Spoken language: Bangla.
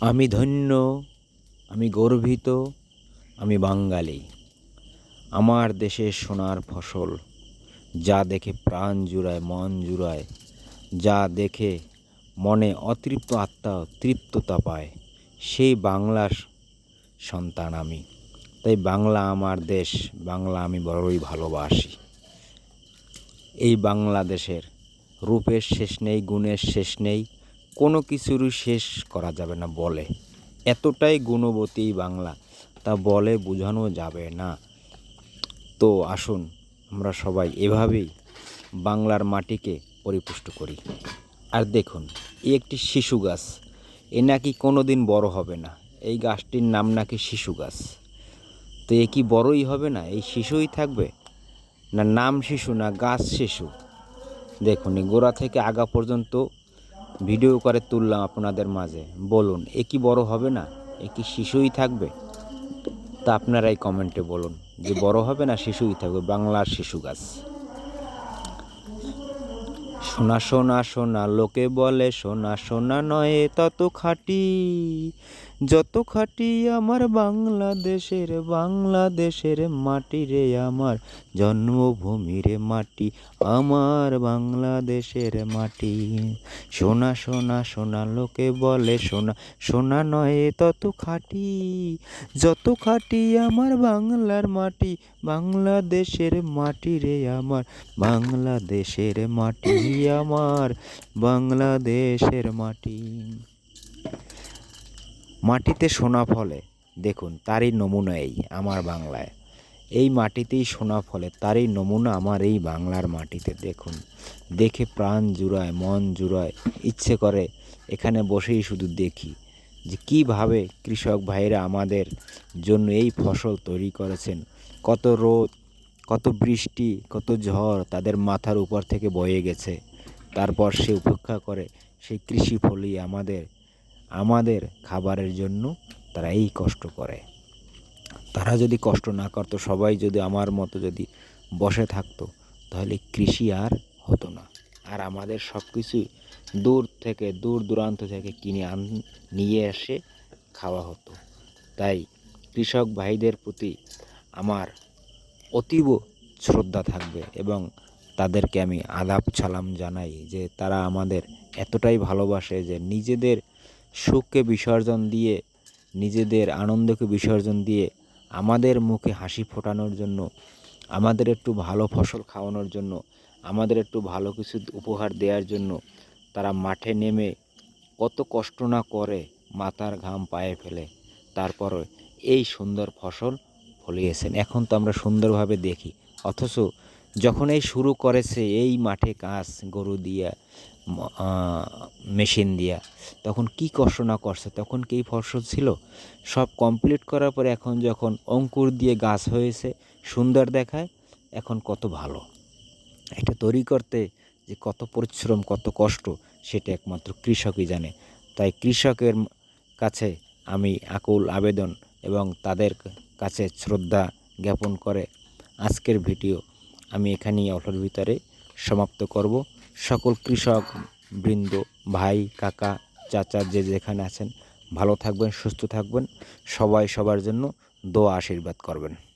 আমি ধন্য, আমি গর্বিত, আমি বাঙালি। আমার দেশের সোনার ফসল, যা দেখে প্রাণ জুড়ায়, মন জুড়ায়, যা দেখে মনে অতৃপ্ত আত্মা তৃপ্ততা পায়, সেই বাংলার সন্তান আমি। তাই বাংলা আমার দেশ, বাংলা আমি বড়ই ভালোবাসি। এই বাংলাদেশের রূপের শেষ নেই, গুণের শেষ নেই কোনো কিছুরই শেষ করা যাবে না বলে। এতটাই গুণবতী বাংলা, তা বলে বোঝানো যাবে না। তো আসুন, আমরা সবাই এভাবেই বাংলার মাটিকে পরিপুষ্ট করি। আর দেখুন, এই একটি শিশু গাছ, এ নাকি কোনো দিন বড় হবে না। এই গাছটির নাম নাকি শিশু গাছ। তো এ কি বড়ই হবে না? এই শিশুই থাকবে? না নাম শিশু, না গাছ শিশু? দেখুন, এই গোড়া থেকে আগা পর্যন্ত ভিডিও করে তুললাম আপনাদের মাঝে। বলুন, এ কি বড় হবে না? এ কি শিশুই থাকবে? তা আপনারাই কমেন্টে বলুন যে বড় হবে না শিশুই থাকবে। বাংলার শিশু গাছ। সোনা সোনা সোনা লোকে বলে সোনা সোনা নয় তত খাঁটি। যত খাঁটি আমার বাংলাদেশের বাংলাদেশের মাটি রে আমার জন্মভূমি রে মাটি, আমার বাংলাদেশের মাটি। সোনা সোনা সোনা লোকে বলে সোনা সোনা নয় তত খাঁটি। যত খাঁটি আমার বাংলার মাটি, বাংলাদেশের মাটি রে আমার, বাংলাদেশের মাটি আমার, বাংলাদেশের মাটি। মাটিতে সোনা ফলে। দেখুন, তারই নমুনা এই, আমার বাংলায়। এই মাটিতেই সোনা ফলে, তারই নমুনা আমার এই বাংলার মাটিতে, দেখুন। দেখে প্রাণ জুড়ায়, মন জুড়ায়, ইচ্ছে করে, এখানে বসেই শুধু দেখি যে কীভাবে কৃষক ভাইরা আমাদের জন্য এই ফসল তৈরি করেছেন। কত রোদ, কত বৃষ্টি, কত ঝড় তাদের মাথার উপর থেকে বয়ে গেছে। তারপর সে উপেক্ষা করে, সেই কৃষি ফলই আমাদের আমাদের খাবারের জন্য তারা এই কষ্ট করে। তারা যদি কষ্ট না করতো, সবাই যদি আমার মতো যদি বসে থাকতো, তাহলে কৃষি আর হতো না। আর আমাদের সব কিছুই দূর থেকে, দূর দূরান্ত থেকে কিনে আন, নিয়ে এসে খাওয়া হতো। তাই কৃষক ভাইদের প্রতি আমার অতীব শ্রদ্ধা থাকবে এবং তাদেরকে আমি আদাব সালাম জানাই যে তারা আমাদের এতটাই ভালোবাসে যে নিজেদের সুখকে বিসর্জন দিয়ে, নিজেদের আনন্দকে বিসর্জন দিয়ে আমাদের মুখে হাসি ফোটানোর জন্য, আমাদের একটু ভালো ফসল খাওয়ানোর জন্য, আমাদের একটু ভালো কিছু উপহার দেওয়ার জন্য তারা মাঠে নেমে কত কষ্ট না করে মাথার ঘাম পায়ে ফেলে। তারপর এই সুন্দর ফসল ফলিয়েছেন। এখন তো আমরা সুন্দরভাবে দেখি। অথচ যখন এই শুরু করেছে, এই মাঠে কাজ গরু দিয়া মেশিন দিয়া। তখন কি কষ্ট না করছে তখন কি ফসল ছিল? সব কমপ্লিট করার পরে এখন যখন অঙ্কুর দিয়ে গাছ হয়েছে, সুন্দর দেখায়, এখন কত ভালো। এটা তৈরি করতে যে কত পরিশ্রম, কত কষ্ট, সেটা একমাত্র কৃষকই জানে। তাই কৃষকের কাছে আমি আকুল আবেদন এবং তাদের কাছে শ্রদ্ধা জ্ঞাপন করে আজকের ভিডিও আমি এখানেই অটোর ভিতরে সমাপ্ত করব। সকল কৃষক, বৃন্দ, ভাই, কাকা, চাচা যে যেখানে আছেন, ভালো থাকবেন, সুস্থ থাকবেন। সবাই সবার জন্য দোয়া আশীর্বাদ করবেন।